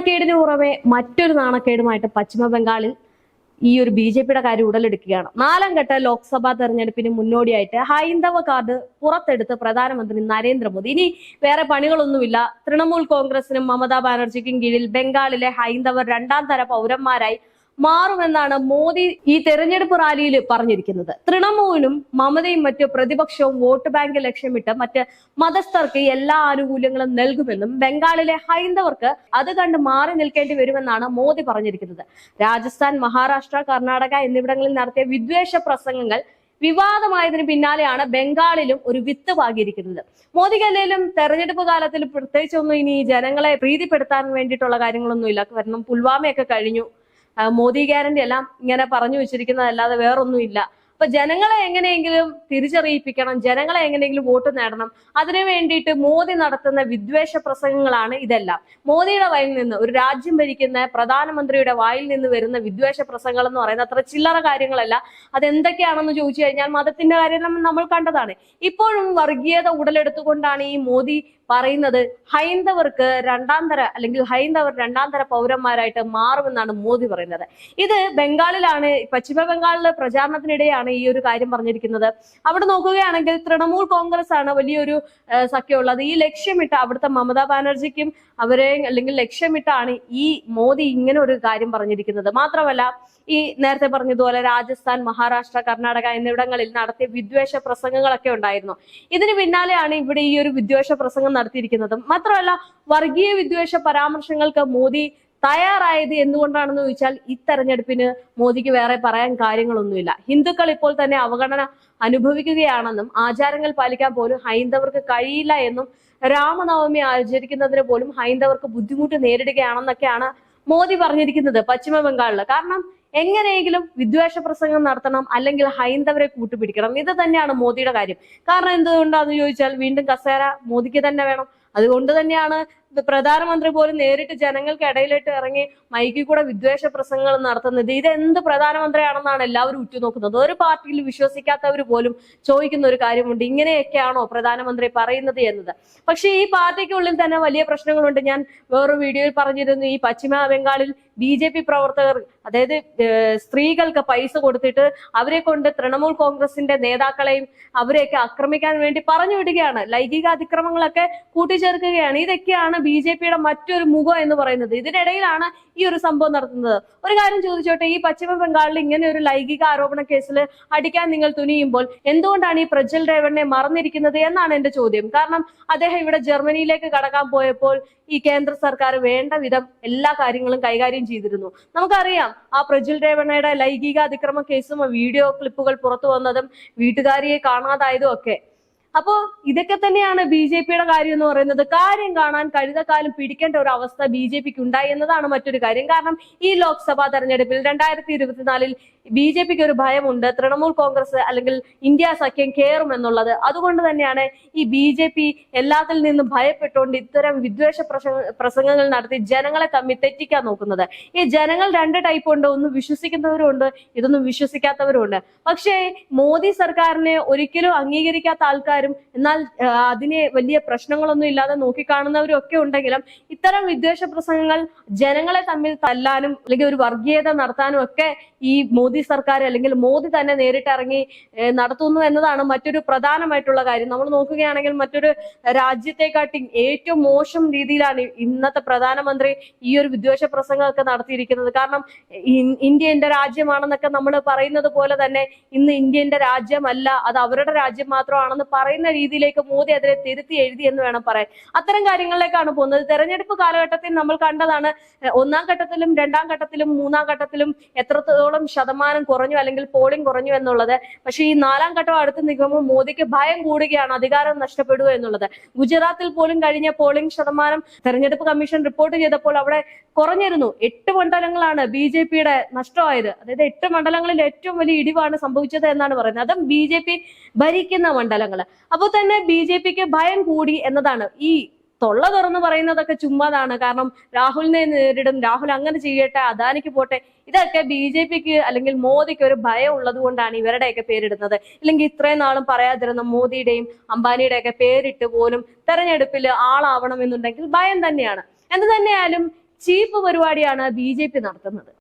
നാണക്കേടിന് പുറമെ മറ്റൊരു നാണക്കേടുമായിട്ട് പശ്ചിമ ബംഗാളിൽ ഈ ഒരു ബി ജെ പിയുടെ കാര്യം ഉടലെടുക്കുകയാണ്. നാലാം ഘട്ട ലോക്സഭാ തെരഞ്ഞെടുപ്പിന് മുന്നോടിയായിട്ട് ഹൈന്ദവ കാർഡ് പുറത്തെടുത്ത് പ്രധാനമന്ത്രി നരേന്ദ്രമോദി. ഇനി വേറെ പണികളൊന്നുമില്ല. തൃണമൂൽ കോൺഗ്രസിനും മമതാ ബാനർജിക്കും കീഴിൽ ബംഗാളിലെ ഹൈന്ദവർ രണ്ടാം തര പൗരന്മാരായി മാറുമെന്നാണ് മോദി ഈ തെരഞ്ഞെടുപ്പ് റാലിയിൽ പറഞ്ഞിരിക്കുന്നത്. തൃണമൂലും മമതയും മറ്റു പ്രതിപക്ഷവും വോട്ട് ബാങ്ക് ലക്ഷ്യമിട്ട് മറ്റ് മതസ്ഥർക്ക് എല്ലാ ആനുകൂല്യങ്ങളും നൽകുമെന്നും ബംഗാളിലെ ഹൈന്ദവർക്ക് അത് കണ്ട് മാറി നിൽക്കേണ്ടി വരുമെന്നാണ് മോദി പറഞ്ഞിരിക്കുന്നത്. രാജസ്ഥാൻ മഹാരാഷ്ട്ര കർണാടക എന്നിവിടങ്ങളിൽ നടത്തിയ വിദ്വേഷ പ്രസംഗങ്ങൾ വിവാദമായതിനു പിന്നാലെയാണ് ബംഗാളിലും ഒരു വിത്ത് പാകിയിരിക്കുന്നത് മോദിക്ക് എന്തെങ്കിലും തെരഞ്ഞെടുപ്പ് കാലത്തിൽ പ്രത്യേകിച്ചൊന്നും ഇനി ജനങ്ങളെ പ്രീതിപ്പെടുത്താൻ വേണ്ടിയിട്ടുള്ള കാര്യങ്ങളൊന്നുമില്ല. കാരണം പുൽവാമയൊക്കെ കഴിഞ്ഞു. മോദി ഗ്യാരണ്ടി എല്ലാം ഇങ്ങനെ പറഞ്ഞു വെച്ചിരിക്കുന്നതല്ലാതെ വേറൊന്നുമില്ല. അപ്പൊ ജനങ്ങളെ എങ്ങനെയെങ്കിലും തിരിച്ചറിയിപ്പിക്കണം ജനങ്ങളെ എങ്ങനെയെങ്കിലും വോട്ട് നേടണം. അതിനു വേണ്ടിയിട്ട് മോദി നടത്തുന്ന വിദ്വേഷ പ്രസംഗങ്ങളാണ് ഇതെല്ലാം. മോദിയുടെ വായിൽ നിന്ന് ഒരു രാജ്യം ഭരിക്കുന്ന പ്രധാനമന്ത്രിയുടെ വായിൽ നിന്ന് വരുന്ന വിദ്വേഷ പ്രസംഗങ്ങൾ എന്ന് പറയുന്നത് അത്ര ചില്ലറ കാര്യങ്ങളല്ല. അതെന്തൊക്കെയാണെന്ന് ചോദിച്ചു കഴിഞ്ഞാൽ മതത്തിന്റെ കാര്യം നമ്മൾ കണ്ടതാണ്. ഇപ്പോഴും വർഗീയത ഉടലെടുത്തുകൊണ്ടാണ് ഈ മോദി പറയുന്നത് ഹൈന്ദവർക്ക് രണ്ടാം തര അല്ലെങ്കിൽ ഹൈന്ദവർ രണ്ടാം തര പൗരന്മാരായിട്ട് മാറുമെന്നാണ് മോദി പറയുന്നത്. ഇത് ബംഗാളിലാണ് പശ്ചിമ ബംഗാളിലെ പ്രചാരണത്തിനിടെയാണ് ഈ ഒരു കാര്യം പറഞ്ഞിരിക്കുന്നത്. അവിടെ നോക്കുകയാണെങ്കിൽ തൃണമൂൽ കോൺഗ്രസ് ആണ് വലിയൊരു സഖ്യമുള്ളത്. ഈ ലക്ഷ്യമിട്ട് അവിടുത്തെ മമതാ ബാനർജിക്കും അവരെ അല്ലെങ്കിൽ ലക്ഷ്യമിട്ടാണ് ഈ മോദി ഇങ്ങനെ ഒരു കാര്യം പറഞ്ഞിരിക്കുന്നത്. മാത്രമല്ല ഈ നേരത്തെ പറഞ്ഞതുപോലെ രാജസ്ഥാൻ മഹാരാഷ്ട്ര കർണാടക എന്നിവിടങ്ങളിൽ നടത്തിയ വിദ്വേഷ പ്രസംഗങ്ങളൊക്കെ ഉണ്ടായിരുന്നു. ഇതിന് പിന്നാലെയാണ് ഇവിടെ ഈ ഒരു വിദ്വേഷ പ്രസംഗം നടത്തിയിരിക്കുന്നത്. മാത്രമല്ല വർഗീയ വിദ്വേഷ പരാമർശങ്ങൾക്ക് മോദി തയ്യാറായത് എന്തുകൊണ്ടാണെന്ന് ചോദിച്ചാൽ ഈ തെരഞ്ഞെടുപ്പിന് മോദിക്ക് വേറെ പറയാൻ കാര്യങ്ങളൊന്നുമില്ല. ഹിന്ദുക്കൾ ഇപ്പോൾ തന്നെ അവഗണന അനുഭവിക്കുകയാണെന്നും ആചാരങ്ങൾ പാലിക്കാൻ പോലും ഹൈന്ദവർക്ക് കഴിയില്ല എന്നും രാമനവമി ആചരിക്കുന്നതിന് പോലും ഹൈന്ദവർക്ക് ബുദ്ധിമുട്ട് നേരിടുകയാണെന്നൊക്കെയാണ് മോദി പറഞ്ഞിരിക്കുന്നത് പശ്ചിമ ബംഗാളിൽ കാരണം എങ്ങനെയെങ്കിലും വിദ്വേഷ പ്രസംഗം നടത്തണം അല്ലെങ്കിൽ ഹൈന്ദവരെ കൂട്ടുപിടിക്കണം. ഇത് തന്നെയാണ് മോദിയുടെ കാര്യം. കാരണം എന്തുകൊണ്ടാന്ന് ചോദിച്ചാൽ വീണ്ടും കസേര മോദിക്ക് തന്നെ വേണം. അതുകൊണ്ട് തന്നെയാണ് പ്രധാനമന്ത്രി പോലും നേരിട്ട് ജനങ്ങൾക്ക് ഇടയിലിട്ട് ഇറങ്ങി മൈക്കിൽ കൂടെ വിദ്വേഷ പ്രസംഗങ്ങൾ നടത്തുന്നത്. ഇത് എന്ത് പ്രധാനമന്ത്രിയാണെന്നാണ് എല്ലാവരും ഉറ്റുനോക്കുന്നത്. ഒരു പാർട്ടിയിൽ വിശ്വസിക്കാത്തവർ പോലും ചോദിക്കുന്ന ഒരു കാര്യമുണ്ട്. ഇങ്ങനെയൊക്കെയാണോ പ്രധാനമന്ത്രി പറയുന്നത് എന്നത്? പക്ഷേ ഈ പാർട്ടിക്കുള്ളിൽ തന്നെ വലിയ പ്രശ്നങ്ങളുണ്ട്. ഞാൻ വേറൊരു വീഡിയോയിൽ പറഞ്ഞിരുന്നു. ഈ പശ്ചിമ ബംഗാളിൽ ബി ജെ പി പ്രവർത്തകർ അതായത് സ്ത്രീകൾക്ക് പൈസ കൊടുത്തിട്ട് അവരെ കൊണ്ട് തൃണമൂൽ കോൺഗ്രസിന്റെ നേതാക്കളെയും അവരെയൊക്കെ ആക്രമിക്കാൻ വേണ്ടി പറഞ്ഞു വിടുകയാണ്. ലൈംഗിക അതിക്രമങ്ങളൊക്കെ കൂട്ടിച്ചേർക്കുകയാണ്. ഇതൊക്കെയാണ് ബി ജെ പിയുടെ മറ്റൊരു മുഖം എന്ന് പറയുന്നത്. ഇതിനിടയിലാണ് ഈ ഒരു സംഭവം നടത്തുന്നത്. ഒരു കാര്യം ചോദിച്ചോട്ടെ ഈ പശ്ചിമ ബംഗാളിൽ ഇങ്ങനെ ഒരു ലൈംഗിക ആരോപണ കേസിൽ അടിക്കാൻ നിങ്ങൾ തുനിയുമ്പോൾ എന്തുകൊണ്ടാണ് ഈ പ്രജ്വൽ രേവണ്ണെ മറന്നിരിക്കുന്നത് എന്നാണ് എന്റെ ചോദ്യം. കാരണം അദ്ദേഹം ഇവിടെ ജർമ്മനിയിലേക്ക് കടക്കാൻ പോയപ്പോൾ ഈ കേന്ദ്ര സർക്കാർ വേണ്ട വിധം എല്ലാ കാര്യങ്ങളും കൈകാര്യം ചെയ്തിരുന്നു. നമുക്കറിയാം ആ പ്രജ്വൽ രേവണ്ണയുടെ ലൈംഗിക അതിക്രമ കേസും വീഡിയോ ക്ലിപ്പുകൾ പുറത്തു വന്നതും വീട്ടുകാരിയെ കാണാതായതും ഒക്കെ. അപ്പോ ഇതൊക്കെ തന്നെയാണ് ബി ജെ പിയുടെ കാര്യം എന്ന് പറയുന്നത്. കാര്യം കാണാൻ കഴുതക്കാലം പിടിക്കേണ്ട ഒരു അവസ്ഥ ബി ജെ പിക്ക് ഉണ്ടായി എന്നതാണ് മറ്റൊരു കാര്യം. കാരണം ഈ ലോക്സഭാ തെരഞ്ഞെടുപ്പിൽ രണ്ടായിരത്തി ഇരുപത്തിനാലിൽ ബി ജെ പിക്ക് ഒരു ഭയമുണ്ട്. തൃണമൂൽ കോൺഗ്രസ് അല്ലെങ്കിൽ ഇന്ത്യ സഖ്യം കയറും എന്നുള്ളത് അതുകൊണ്ട് തന്നെയാണ് ഈ ബി ജെ പി എല്ലാത്തിൽ നിന്നും ഭയപ്പെട്ടുകൊണ്ട് ഇത്തരം വിദ്വേഷ പ്രസംഗങ്ങൾ നടത്തി ജനങ്ങളെ തമ്മിൽ തെറ്റിക്കാൻ നോക്കുന്നത്. ഈ ജനങ്ങൾ രണ്ട് ടൈപ്പ് ഉണ്ട്. ഒന്ന് വിശ്വസിക്കുന്നവരുണ്ട് ഇതൊന്നും വിശ്വസിക്കാത്തവരുണ്ട് പക്ഷേ മോദി സർക്കാരിനെ ഒരിക്കലും അംഗീകരിക്കാത്ത ആൾക്കാരും എന്നാൽ അതിനെ വലിയ പ്രശ്നങ്ങളൊന്നും ഇല്ലാതെ നോക്കിക്കാണുന്നവരും ഒക്കെ ഉണ്ടെങ്കിലും ഇത്തരം വിദ്വേഷ പ്രസംഗങ്ങൾ ജനങ്ങളെ തമ്മിൽ തല്ലാനും അല്ലെങ്കിൽ ഒരു വർഗീയത നടത്താനും ഒക്കെ ഈ മോദി സർക്കാർ അല്ലെങ്കിൽ മോദി തന്നെ നേരിട്ടിറങ്ങി നടത്തുന്നു എന്നതാണ് മറ്റൊരു പ്രധാനമായിട്ടുള്ള കാര്യം. നമ്മൾ നോക്കുകയാണെങ്കിൽ മറ്റൊരു രാജ്യത്തെക്കാട്ടി ഏറ്റവും മോശം രീതിയിലാണ് ഇന്നത്തെ പ്രധാനമന്ത്രി ഈ ഒരു വിദ്വേഷ പ്രസംഗമൊക്കെ നടത്തിയിരിക്കുന്നത്. കാരണം ഇന്ത്യ എന്റെ രാജ്യമാണെന്നൊക്കെ നമ്മൾ പറയുന്നത് പോലെ തന്നെ ഇന്ന് ഇന്ത്യന്റെ രാജ്യമല്ല അത് അവരുടെ രാജ്യം മാത്രമാണെന്ന് പറയുന്ന രീതിയിലേക്ക് മോദി അതിനെ തിരുത്തി എഴുതി എന്ന് വേണം പറയാൻ. അത്തരം കാര്യങ്ങളിലേക്കാണ് പോകുന്നത്. തെരഞ്ഞെടുപ്പ് കാലഘട്ടത്തിൽ നമ്മൾ കണ്ടതാണ് ഒന്നാം ഘട്ടത്തിലും രണ്ടാം ഘട്ടത്തിലും മൂന്നാം ഘട്ടത്തിലും എത്രത്തോളം ശതമാനം കുറഞ്ഞു അല്ലെങ്കിൽ പോളിംഗ് കുറഞ്ഞു എന്നുള്ളത്. പക്ഷേ ഈ നാലാം ഘട്ടം അടുത്ത് നിൽക്കുമ്പോൾ മോദിക്ക് ഭയം കൂടുകയാണ് അധികാരം നഷ്ടപ്പെടുക എന്നുള്ളത്. ഗുജറാത്തിൽ പോലും കഴിഞ്ഞ പോളിംഗ് ശതമാനം തെരഞ്ഞെടുപ്പ് കമ്മീഷൻ റിപ്പോർട്ട് ചെയ്തപ്പോൾ അവിടെ കുറഞ്ഞിരുന്നു. എട്ട് മണ്ഡലങ്ങളാണ് ബി ജെ പിയുടെ നഷ്ടമായത്. അതായത് എട്ട് മണ്ഡലങ്ങളിൽ ഏറ്റവും വലിയ ഇടിവാണ് സംഭവിച്ചത് എന്നാണ് പറയുന്നത്. അതും ബി ജെ പി ഭരിക്കുന്ന മണ്ഡലങ്ങൾ അപ്പോൾ തന്നെ ബി ജെ പിക്ക് ഭയം കൂടി എന്നതാണ് ഈ തൊള്ള തുറന്ന് പറയുന്നതൊക്കെ ചുമ്മാതാണ്. കാരണം രാഹുലിനെ നേരിടും. രാഹുൽ അങ്ങനെ ചെയ്യട്ടെ അദാനിക്ക് പോട്ടെ. ഇതൊക്കെ ബി ജെ പിക്ക് അല്ലെങ്കിൽ മോദിക്ക് ഒരു ഭയം ഉള്ളത് കൊണ്ടാണ് ഇവരുടെയൊക്കെ പേരിടുന്നത്. ഇല്ലെങ്കിൽ ഇത്രയും നാളും പറയാതിരുന്ന മോദിയുടെയും അംബാനിയുടെയൊക്കെ പേരിട്ട് പോലും തെരഞ്ഞെടുപ്പിൽ ആളാവണം എന്നുണ്ടെങ്കിൽ ഭയം തന്നെയാണ്. എന്ത് തന്നെയായാലും ചീപ്പ് പരിപാടിയാണ് ബി ജെ പി നടത്തുന്നത്.